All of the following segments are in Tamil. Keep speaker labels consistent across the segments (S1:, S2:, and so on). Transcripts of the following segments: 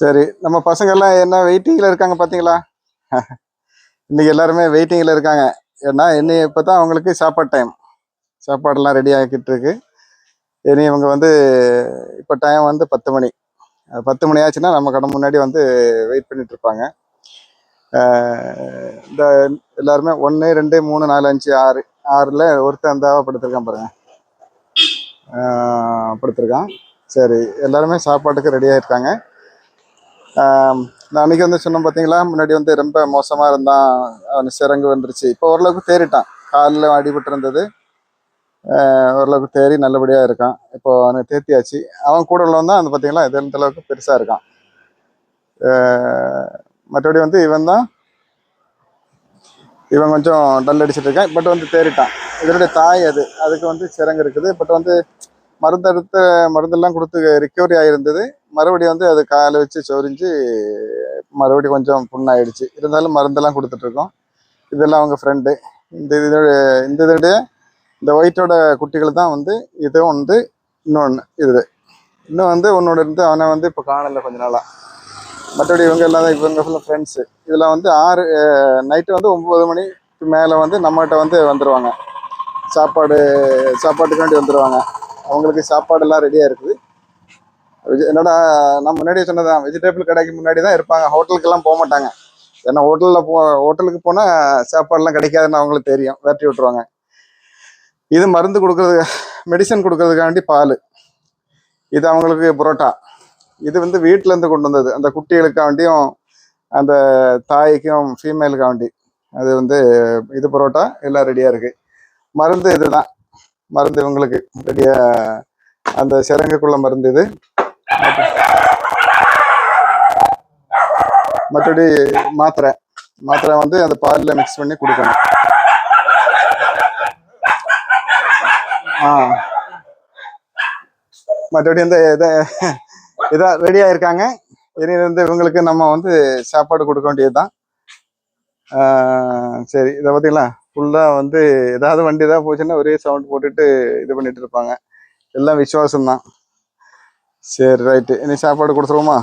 S1: சரி நம்ம பசங்க எல்லாம் என்ன வெயிட்டிங்கில் இருக்காங்க பார்த்தீங்களா இன்னைக்கு எல்லாருமே வெயிட்டிங்கில் இருக்காங்க. ஏன்னா இனி இப்பதான் அவங்களுக்கு சாப்பாடு டைம் சாப்பாடெல்லாம் ரெடி ஆகிக்கிட்டு இருக்கு. இனி இவங்க வந்து இப்போ டைம் வந்து பத்து மணி. பத்து மணி ஆச்சுன்னா நம்ம கடை முன்னாடி வந்து வெயிட் பண்ணிட்டு இருப்பாங்க. இந்த எல்லாருமே ஒன்று ரெண்டு மூணு நாலு அஞ்சு ஆறு ஆறில் ஒருத்தன் இருந்தாவா படுத்திருக்கான் பாருங்க. படுத்துருக்கான் படுத்திருக்கான். சரி எல்லாருமே சாப்பாட்டுக்கு ரெடியாக இருக்காங்க அன்னைக்கு வந்து சொன்னோம் பார்த்தீங்களா முன்னாடி வந்து ரொம்ப மோசமாக இருந்தான் அவன் சிறங்கு வந்துருச்சு. இப்போ ஓரளவுக்கு தேறிட்டான். காலில் அடிபட்டு இருந்தது. ஓரளவுக்கு தேறி நல்லபடியாக இருக்கான். இப்போ அவனுக்கு தேத்தியாச்சு. அவன் கூட உள்ளவன் தான் அந்த பார்த்தீங்களா இது எந்த அளவுக்கு பெருசாக இருக்கான். மற்றபடி வந்து இவன் தான் இவன் கொஞ்சம் டல் அடிச்சுட்டு இருக்கான். பட் வந்து தேறிட்டான். இதனுடைய தாய் அது. அதுக்கு வந்து சிறங்கு இருக்குது. பட் வந்து மருந்து எடுத்த மருந்தெல்லாம் கொடுத்து ரிக்கவரி ஆகிருந்தது மறுபடியும் வந்து அது காலை வச்சு சொரிஞ்சு மறுபடியும் கொஞ்சம் புண்ணாயிடுச்சு. இருந்தாலும் மருந்தெல்லாம் கொடுத்துட்ருக்கோம். இதெல்லாம் அவங்க ஃப்ரெண்டு இந்த இதோட இந்த இதோடைய இந்த ஒயிட்டோட குட்டிகள் தான் வந்து இது வந்து இன்னொன்று இது. இன்னும் வந்து உன்னோட இருந்து அவனை வந்து இப்போ காணலை கொஞ்ச நாளாக மற்றபடி இவங்க எல்லாம் தான் இவங்க ஃபுல்லாக ஃப்ரெண்ட்ஸு இதில் வந்து ஆறு நைட்டு வந்து ஒம்பது மணிக்கு மேலே வந்து நம்மகிட்ட வந்து வந்துடுவாங்க சாப்பாடு சாப்பாட்டுக்காண்டி வந்துடுவாங்க அவங்களுக்கு சாப்பாடெல்லாம் ரெடியாக இருக்குது. என்னடா நான் முன்னாடியே சொன்னதான் வெஜிடபிள் கடைக்கு முன்னாடி தான் இருப்பாங்க. ஹோட்டலுக்கெல்லாம் போக மாட்டாங்க. ஏன்னா ஹோட்டலில் போ ஹோட்டலுக்கு போனால் சாப்பாடுலாம் கிடைக்காதுன்னு அவங்களுக்கு தெரியும். வேட்டி விட்டுருவாங்க. இது மருந்து கொடுக்கறது மெடிசன் கொடுக்கறதுக்காண்டி பால். இது அவங்களுக்கு புரோட்டா. இது வந்து வீட்டிலேருந்து கொண்டு வந்தது. அந்த குட்டிகளுக்காண்டியும் அந்த தாய்க்கும் ஃபீமேலுக்காண்டி அது வந்து இது புரோட்டா எல்லாம் ரெடியாக இருக்குது மருந்து இதுதான். மருந்து இவங்களுக்கு ரெடியாக அந்த சிறங்குக்குள்ள மருந்து இது. மற்றபடி மாத்திரை. மாத்திரை வந்து அந்த பாலில் மிக்ஸ் பண்ணி கொடுக்கணும். ஆ. மற்றபடி இந்த இதை இதான் ரெடியாக இருக்காங்க இனி இவங்களுக்கு நம்ம வந்து சாப்பாடு கொடுக்க வேண்டியதுதான். சரி இதை பார்த்தீங்களா ஃபுல்லாக வந்து ஏதாவது வண்டி தான் போச்சுன்னா ஒரே சவுண்ட் போட்டுட்டு இது பண்ணிட்டு இருப்பாங்க. எல்லாம் விசுவாசம்தான். சரி ரைட்டு இனி சாப்பாடு கொடுத்துருவோமா?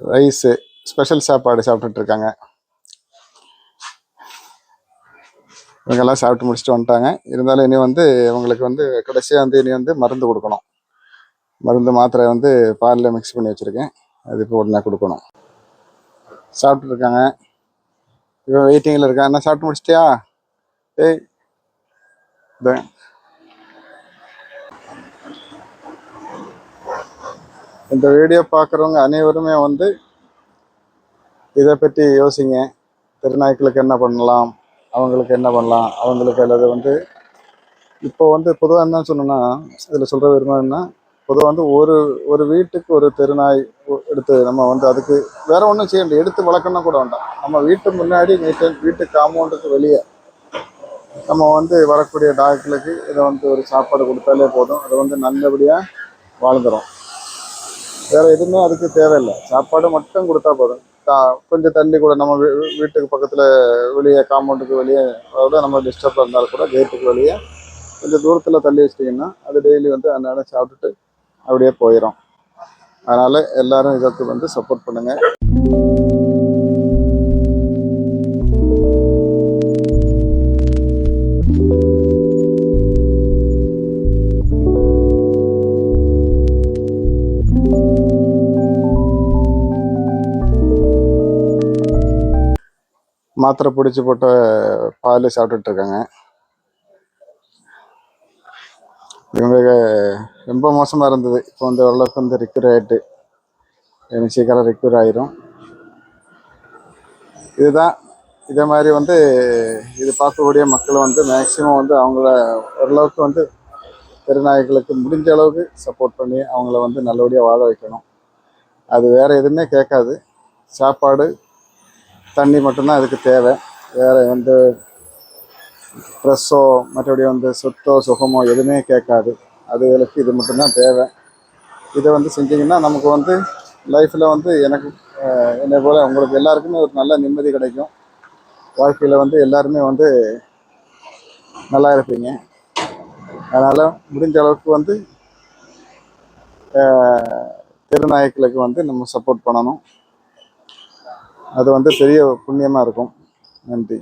S1: ரைஸு ஸ்பெஷல் சாப்பாடு சாப்பிட்டுட்டு இருக்காங்க இவங்கெல்லாம் சாப்பிட்டு முடிச்சுட்டு வந்துட்டாங்க. இருந்தாலும் இனி வந்து இவங்களுக்கு வந்து கடைசியாக வந்து இனி வந்து மருந்து கொடுக்கணும். மருந்து மாத்திரை வந்து பாலில் மிக்ஸ் பண்ணி வச்சுருக்கேன். அது இப்போ உடனே கொடுக்கணும். சாப்பிட்டுருக்காங்க இவன் வெயிட்டிங்கில் இருக்கான். என்ன சாப்பிட்டு முடிச்சிட்டியா? ஏய் இந்த வீடியோ பார்க்குறவங்க அனைவருமே வந்து இதை பற்றி யோசிங்க. திருநாய்க்களுக்கு என்ன பண்ணலாம்? அவங்களுக்கு என்ன பண்ணலாம்? அவங்களுக்கு அல்லது வந்து இப்போ வந்து பொதுவாக என்ன சொன்னோன்னா இதில் சொல்கிற விரும்புனா பொதுவாக வந்து ஒரு ஒரு வீட்டுக்கு ஒரு தெருநாய் எடுத்து நம்ம வந்து அதுக்கு வேற ஒன்றும் செய்ய வேண்டிய எடுத்து வளர்க்கணும் கூட வேண்டாம். நம்ம வீட்டு முன்னாடி வீட்டு வீட்டு காம்பவுண்டுக்கு வெளியே நம்ம வந்து வரக்கூடிய டாக்டர்களுக்கு இதை வந்து ஒரு சாப்பாடு கொடுத்தாலே போதும். அது வந்து நல்லபடியாக வாழ்ந்துடும் வேற எதுவுமே அதுக்கு தேவையில்லை. சாப்பாடு மட்டும் கொடுத்தா போதும். கொஞ்சம் தள்ளி கூட நம்ம வீ- வீட்டுக்கு பக்கத்தில் வெளியே காம்பவுண்டுக்கு வெளியே அதோட நம்ம டிஸ்டர்ப் இருந்தாலும் கூட கேட்டுக்கு வெளியே கொஞ்சம் தூரத்தில் தள்ளி வச்சிட்டிங்கன்னா அது டெய்லி வந்து அன்றாடம் சாப்பிட்டுட்டு அப்படியே போயிடும் அதனால் எல்லாரும் இதற்கு வந்து சப்போர்ட் பண்ணுங்கள் மாத்திரை பிடிச்சி போட்ட பால் சாப்பிட்டுட்டு இருக்காங்க. இவங்க ரொம்ப மோசமாக இருந்தது. இப்போ வந்து ஓரளவுக்கு வந்து ரிக்யூர் ஆகிட்டு எனக்கு சீக்கிரம் ரிக்யூர் ஆயிரும். இதுதான் இதே மாதிரி வந்து இது பார்க்கக்கூடிய மக்கள் வந்து மேக்சிமம் வந்து அவங்கள ஓரளவுக்கு வந்து தெருநாய்களுக்கு முடிஞ்ச அளவுக்கு சப்போர்ட் பண்ணி அவங்கள வந்து நல்லபடியாக வாழ வைக்கணும். அது வேறு எதுவுமே கேட்காது. சாப்பாடு தண்ணி மட்டும்தான் அதுக்கு தேவை. வேறு வந்து ட்ரெஸ்ஸோ மற்றபடி வந்து சொத்தோ சுகமோ எதுவுமே கேட்காது. அதுகளுக்கு இது மட்டும்தான் தேவை. இதை வந்து செஞ்சிங்கன்னா நமக்கு வந்து லைஃப்பில் வந்து எனக்கு என்னை போல் உங்களுக்கு எல்லாருக்குமே ஒரு நல்ல நிம்மதி கிடைக்கும். வாழ்க்கையில் வந்து எல்லாருமே வந்து நல்லா இருப்பீங்க. அதனால் முடிஞ்ச அளவுக்கு வந்து அஹ், தெருநாயக்களுக்கு வந்து நம்ம சப்போர்ட் பண்ணணும். அது வந்து பெரிய புண்ணியமாக இருக்கும். நன்றி.